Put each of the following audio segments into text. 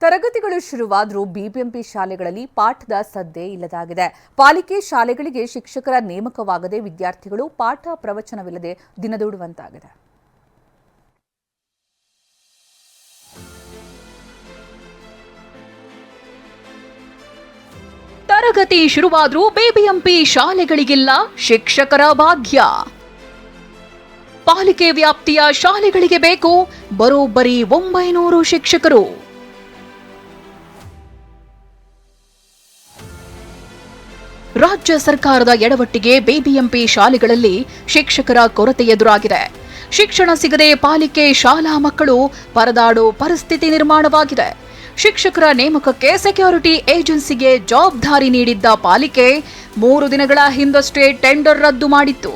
ತರಗತಿಗಳು ಶುರುವಾದರೂ ಬಿಬಿಎಂಪಿ ಶಾಲೆಗಳಲ್ಲಿ ಪಾಠದ ಸದ್ದೆ ಇಲ್ಲದಾಗಿದೆ. ಪಾಲಿಕೆ ಶಾಲೆಗಳಿಗೆ ಶಿಕ್ಷಕರ ನೇಮಕವಾಗದೆ ವಿದ್ಯಾರ್ಥಿಗಳು ಪಾಠ ಪ್ರವಚನವಿಲ್ಲದೆ ದಿನದೂಡುವಂತಾಗಿದೆ. ತರಗತಿ ಶುರುವಾದರೂ ಬಿಬಿಎಂಪಿ ಶಾಲೆಗಳಿಗಿಲ್ಲ ಶಿಕ್ಷಕರ ಭಾಗ್ಯ. ಪಾಲಿಕೆ ವ್ಯಾಪ್ತಿಯ ಶಾಲೆಗಳಿಗೆ ಬೇಕು, ಬರೋಬ್ಬರಿ ಒಂಬೈನೂರು ಶಿಕ್ಷಕರು. ರಾಜ್ಯ ಸರ್ಕಾರದ ಎಡವಟ್ಟಿಗೆ ಬಿಬಿಎಂಪಿ ಶಾಲೆಗಳಲ್ಲಿ ಶಿಕ್ಷಕರ ಕೊರತೆ ಎದುರಾಗಿದೆ. ಶಿಕ್ಷಣ ಸಿಗದೆ ಪಾಲಿಕೆ ಶಾಲಾ ಮಕ್ಕಳು ಪರದಾಡೋ ಪರಿಸ್ಥಿತಿ ನಿರ್ಮಾಣವಾಗಿದೆ. ಶಿಕ್ಷಕರ ನೇಮಕಕ್ಕೆ ಸೆಕ್ಯೂರಿಟಿ ಏಜೆನ್ಸಿಗೆ ಜವಾಬ್ದಾರಿ ನೀಡಿದ್ದ ಪಾಲಿಕೆ ಮೂರು ದಿನಗಳ ಹಿಂದಷ್ಟೇ ಟೆಂಡರ್ ರದ್ದು ಮಾಡಿತ್ತು.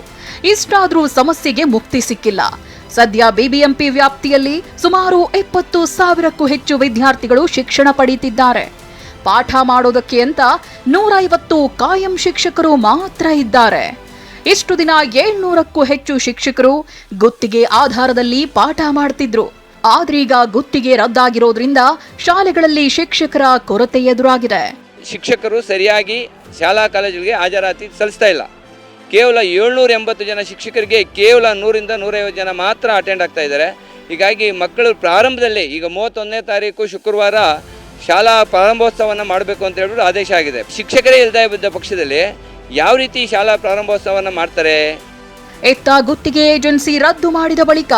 ಇಷ್ಟಾದರೂ ಸಮಸ್ಯೆಗೆ ಮುಕ್ತಿ ಸಿಕ್ಕಿಲ್ಲ. ಸದ್ಯ ಬಿಬಿಎಂಪಿ ವ್ಯಾಪ್ತಿಯಲ್ಲಿ ಸುಮಾರು ಇಪ್ಪತ್ತು ಸಾವಿರಕ್ಕೂ ಹೆಚ್ಚು ವಿದ್ಯಾರ್ಥಿಗಳು ಶಿಕ್ಷಣ ಪಡೆಯುತ್ತಿದ್ದಾರೆ. ಪಾಠ ಮಾಡೋದಕ್ಕೆ ಅಂತ ನೂರೈವತ್ತು ಕಾಯಂ ಶಿಕ್ಷಕರು ಮಾತ್ರ ಇದ್ದಾರೆ. ಇಷ್ಟು ದಿನ ಏಳ್ನೂರಕ್ಕೂ ಹೆಚ್ಚು ಶಿಕ್ಷಕರು ಗುತ್ತಿಗೆ ಆಧಾರದಲ್ಲಿ ಪಾಠ ಮಾಡ್ತಿದ್ರು. ಆದ್ರೀಗ ಗುತ್ತಿಗೆ ರದ್ದಾಗಿರೋದ್ರಿಂದ ಶಾಲೆಗಳಲ್ಲಿ ಶಿಕ್ಷಕರ ಕೊರತೆ ಎದುರಾಗಿದೆ. ಶಿಕ್ಷಕರು ಸರಿಯಾಗಿ ಶಾಲಾ ಕಾಲೇಜುಗಳಿಗೆ ಹಾಜರಾತಿ ಸಲ್ಲಿಸ್ತಾ ಇಲ್ಲ. ಕೇವಲ ಏಳ್ನೂರ ಎಂಬತ್ತು ಜನ ಶಿಕ್ಷಕರಿಗೆ ಕೇವಲ ನೂರಿಂದ ನೂರೈವತ್ತು ಜನ ಮಾತ್ರ ಅಟೆಂಡ್ ಆಗ್ತಾ ಇದ್ದಾರೆ. ಹೀಗಾಗಿ ಮಕ್ಕಳು ಪ್ರಾರಂಭದಲ್ಲಿ ಈಗ ಮೂವತ್ತೊಂದನೇ ತಾರೀಕು ಶುಕ್ರವಾರ ಶಾಲಾ ಪ್ರಾರಂಭೋತ್ಸವವನ್ನು ಮಾಡಬೇಕು ಅಂತ ಹೇಳ್ಬಿಟ್ಟು ಆದೇಶ ಆಗಿದೆ. ಶಿಕ್ಷಕರೇ ಇಲ್ಲದೆ ಬಿದ್ದ ಪಕ್ಷದಲ್ಲಿ ಯಾವ ರೀತಿ ಶಾಲಾ ಪ್ರಾರಂಭೋತ್ಸವವನ್ನು ಮಾಡ್ತಾರೆ? ಎತ್ತ ಗುತ್ತಿಗೆ ಏಜೆನ್ಸಿ ರದ್ದು ಮಾಡಿದ ಬಳಿಕ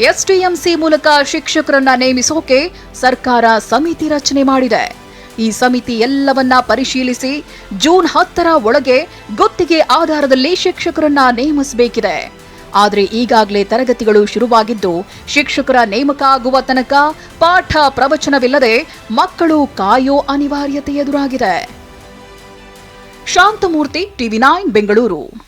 ಎಸ್ಟಿಎಂಸಿ ಮೂಲಕ ಶಿಕ್ಷಕರನ್ನ ನೇಮಿಸೋಕೆ ಸರ್ಕಾರ ಸಮಿತಿ ರಚನೆ ಮಾಡಿದೆ. ಈ ಸಮಿತಿ ಎಲ್ಲವನ್ನ ಪರಿಶೀಲಿಸಿ ಜೂನ್ ಹತ್ತರ ಒಳಗೆ ಗುತ್ತಿಗೆ ಆಧಾರದಲ್ಲಿ ಶಿಕ್ಷಕರನ್ನ ನೇಮಿಸಬೇಕಿದೆ. ಆದರೆ ಈಗಾಗಲೇ ತರಗತಿಗಳು ಶುರುವಾಗಿದ್ದು ಶಿಕ್ಷಕರ ನೇಮಕ ಆಗುವ ತನಕ ಪಾಠ ಪ್ರವಚನವಿಲ್ಲದೆ ಮಕ್ಕಳು ಕಾಯೋ ಅನಿವಾರ್ಯತೆ ಎದುರಾಗಿದೆ. Shantamurthy, TV nine, Bengaluru.